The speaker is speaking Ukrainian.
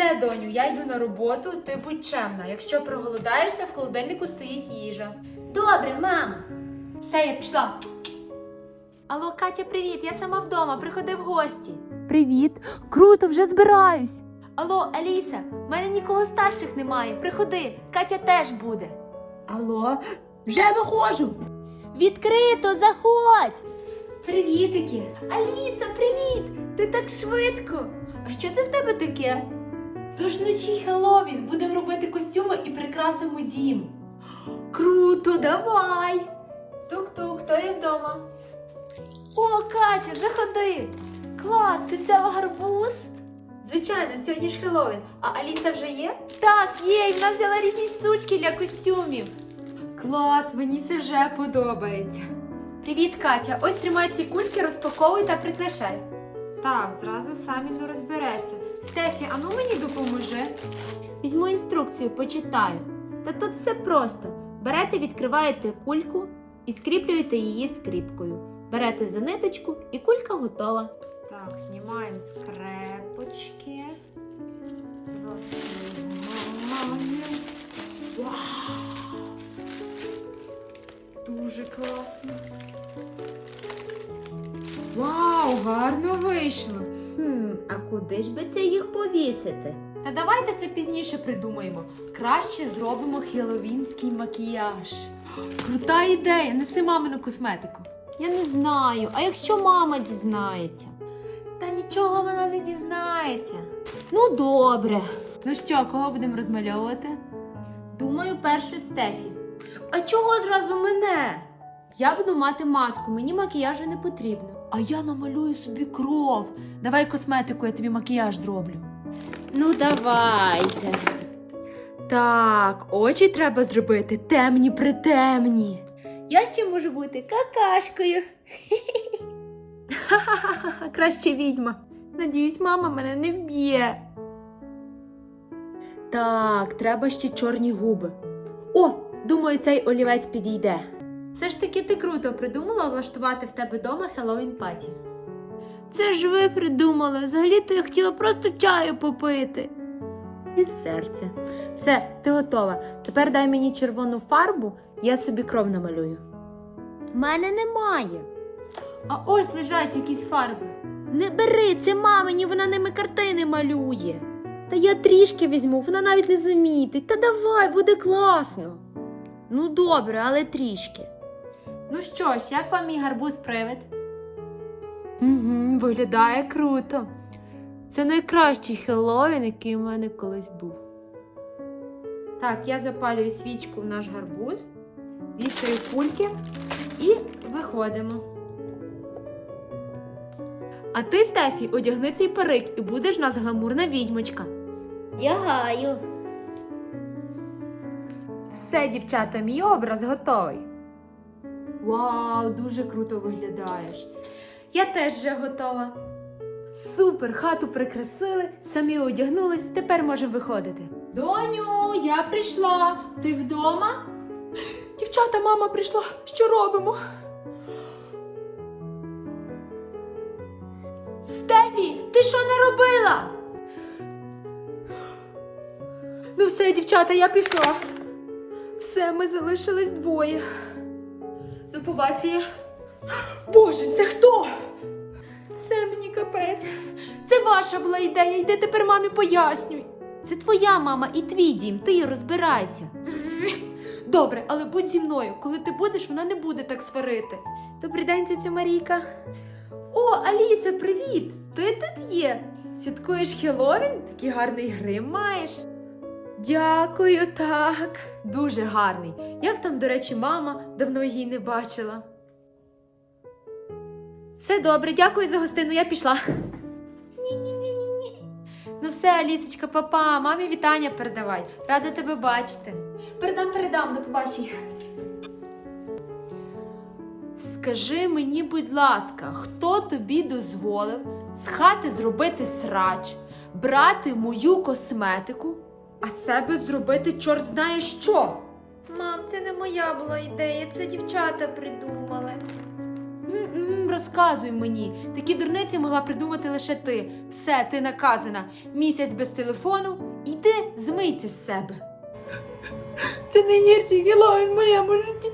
Все, доню, я йду на роботу, ти будь чемна. Якщо проголодаєшся, в холодильнику стоїть їжа. Добре, мам. Все, я пішла. Алло, Катя, привіт, я сама вдома, приходи в гості. Привіт! Круто, вже збираюсь. Алло, Аліса, в мене нікого старших немає. Приходи, Катя теж буде. Алло, вже виходжу. Відкрито, заходь! Привітики! Аліса, привіт! Ти так швидко! А що це в тебе таке? Тож вночі Хеллоуін, будемо робити костюми і прикрасимо дім. Круто, давай! Тук-тук, хто є вдома? О, Катя, заходи! Клас, ти взяла гарбуз? Звичайно, сьогодні ж Хеллоуін. А Аліса вже є? Так, є, і вона взяла різні штучки для костюмів. Клас, мені це вже подобається. Привіт, Катя. Ось тримай ці кульки, розпаковуй та прикрашай. Так, зразу самі не розберешся. Стефі, а ну мені допоможи. Візьму інструкцію, почитаю. Та тут все просто. Берете, відкриваєте кульку і скріплюєте її скріпкою. Берете за ниточку і кулька готова. Так, знімаємо скрепочки. Вау! Дуже класно. Гарно вийшло. Хм, а куди ж би це їх повісити? Та давайте це пізніше придумаємо. Краще зробимо хеловінський макіяж. Крута ідея, неси мамину косметику. Я не знаю, а якщо мама дізнається? Та нічого вона не дізнається. Ну, добре. Ну що, кого будемо розмальовувати? Думаю, перше Стефі. А чого зразу мене? Я буду мати маску, мені макіяжу не потрібно. А я намалюю собі кров. Давай косметику, я тобі макіяж зроблю. Ну, давайте. Так, очі треба зробити темні притемні. Я ще можу бути какашкою. Ха-ха-ха, краще відьма. Надіюсь, мама мене не вб'є. Так, треба ще чорні губи. О, думаю, цей олівець підійде. Все ж таки ти круто придумала влаштувати в тебе вдома Хеллоуін паті. Це ж ви придумали. Взагалі-то я хотіла просто чаю попити. І серце. Все, ти готова. Тепер дай мені червону фарбу, я собі кров намалюю. В мене немає. А ось лежать якісь фарби. Не бери, це мамині, вона ними картини малює. Та я трішки візьму, вона навіть не замітить. Та давай, буде класно. Ну добре, але трішки. Ну що ж, як вам мій гарбуз привид? Угу, виглядає круто. Це найкращий Хеллоуін, який у мене колись був. Так, я запалюю свічку в наш гарбуз, вішаю кульки і виходимо. А ти, Стефі, одягни цей парик і будеш в нас гламурна відьмочка. Я гаю. Все, дівчата, мій образ готовий. Вау, дуже круто виглядаєш. Я теж вже готова. Супер, хату прикрасили, самі одягнулись, тепер можемо виходити. Доню, я прийшла. Ти вдома? Дівчата, мама прийшла. Що робимо? Стефі, ти що не робила? Ну все, дівчата, я прийшла. Все, ми залишились двоє. До побачення. Боже, це хто? Все мені капець. Це ваша була ідея. Йди тепер мамі пояснюй. Це твоя мама і твій дім, ти розбирайся. Добре, але будь зі мною. Коли ти будеш, вона не буде так сварити. Добрий день, тетя Марійка. О, Аліса, привіт! Ти тут є? Святкуєш Хеллоуін? Такий гарний грим маєш. Дякую, так. Дуже гарний. Як там, до речі, мама давно її не бачила. Все добре, дякую за гостину, я пішла. Ні-ні-ні-ні. Ну все, Алісочка, папа, мамі вітання передавай. Рада тебе бачити. Передам, передам, до побачення. Скажи мені, будь ласка, хто тобі дозволив з хати зробити срач, брати мою косметику, а себе зробити чорт знає що? Мам, це не моя була ідея, це дівчата придумали. М-м, розказуй мені. Такі дурниці могла придумати лише ти. Все, ти наказана. Місяць без телефону. Іди, змийте з себе. Це найгірший Хеллоуін в моєму житті.